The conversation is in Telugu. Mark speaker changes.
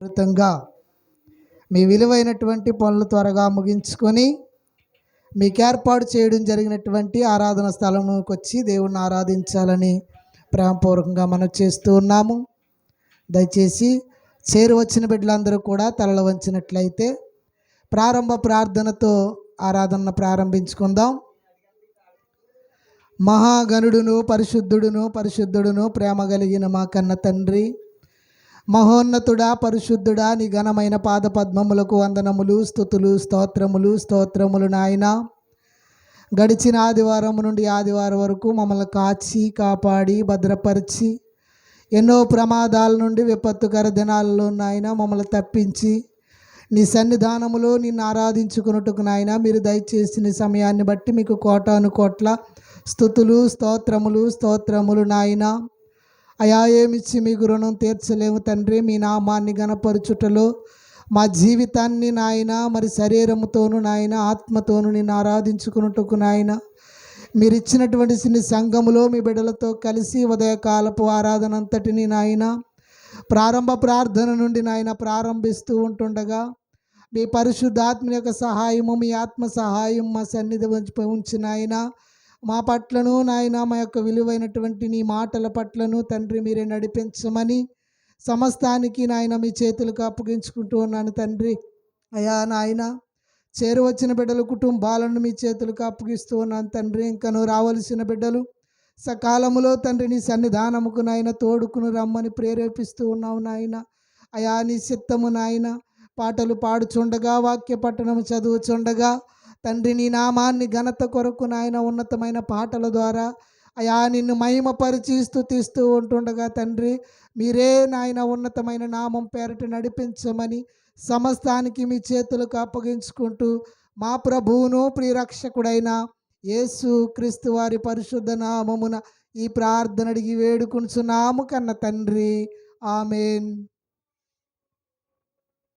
Speaker 1: విస్తృతంగా మీ విలువైనటువంటి పనులు త్వరగా ముగించుకొని మీకు ఏర్పాటు చేయడం జరిగినటువంటి ఆరాధన స్థలంకి వచ్చి దేవుణ్ణి ఆరాధించాలని ప్రేమపూర్వకంగా మనం చేస్తూ ఉన్నాము. దయచేసి చేరు వచ్చిన బిడ్డలందరూ కూడా తలలు వంచినట్లయితే ప్రారంభ ప్రార్థనతో ఆరాధన ప్రారంభించుకుందాం. మహాగణుడును పరిశుద్ధుడును పరిశుద్ధుడును ప్రేమ కలిగిన మా కన్న తండ్రి మహోన్నతుడా పరిశుద్ధుడా నీ ఘనమైన పాద పద్మములకు వందనములు స్థుతులు స్తోత్రములు స్తోత్రములు నాయన. గడిచిన ఆదివారం నుండి ఆదివారం వరకు మమ్మల్ని కాచి కాపాడి భద్రపరిచి ఎన్నో ప్రమాదాల నుండి విపత్తుకర దినాలలో నాయన మమ్మల్ని తప్పించి నీ సన్నిధానములో నిన్ను ఆరాధించుకున్నట్టుకు నాయన మీరు దయచేసిన సమయాన్ని బట్టి మీకు కోటాను కోట్ల స్థుతులు స్తోత్రములు స్తోత్రములు నాయన. అయా ఏమిచ్చి మీకు రుణం తీర్చలేము తండ్రి? మీ నామాన్ని గణపరుచుటలో మా జీవితాన్ని నాయన మరి శరీరముతోను నాయన ఆత్మతోను నిన్ను ఆరాధించుకున్నట్టుకు నాయన. మీరు ఇచ్చినటువంటి చిన్న సంఘములో మీ బిడ్డలతో కలిసి ఉదయకాలపు ఆరాధన అంతటిని నాయన ప్రారంభ ప్రార్థన నుండి నాయన ప్రారంభిస్తూ ఉంటుండగా మీ పరిశుద్ధాత్మ యొక్క సహాయము మీ ఆత్మ సహాయం మా సన్నిధి ఉంచి ఉంచి నాయన మా పట్లను నాయన మా యొక్క విలువైనటువంటి నీ మాటల పట్లను తండ్రి మీరే నడిపించమని సమస్తానికి నాయన మీ చేతులకు అప్పగించుకుంటూ ఉన్నాను తండ్రి. అయా నాయన చేరువచ్చిన బిడ్డల కుటుంబాలను మీ చేతులకు అప్పగిస్తూ ఉన్నాను తండ్రి. ఇంకను రావలసిన బిడ్డలు సకాలములో తండ్రి నీ సన్నిధానముకు నాయన తోడుకును రమ్మని ప్రేరేపిస్తూ ఉన్నావు నాయన. అయా నీ చిత్తము నాయన పాటలు పాడుచుండగా వాక్య పట్టణము చదువుచుండగా తండ్రి నీ నామాన్ని ఘనత కొరకు నాయన ఉన్నతమైన పాటల ద్వారా అయా నిన్ను మహిమపరిచి స్థుతిస్తూ ఉంటుండగా తండ్రి మీరే నాయన ఉన్నతమైన నామం పేరట నడిపించమని సమస్తానికి మీ చేతులకు అప్పగించుకుంటూ మా ప్రభువును ప్రియరక్షకుడైన యేసు క్రీస్తు వారి పరిశుద్ధ నామమున ఈ ప్రార్థన అడిగి వేడుకుంటున్నాము కన్న తండ్రి. ఆమెన్.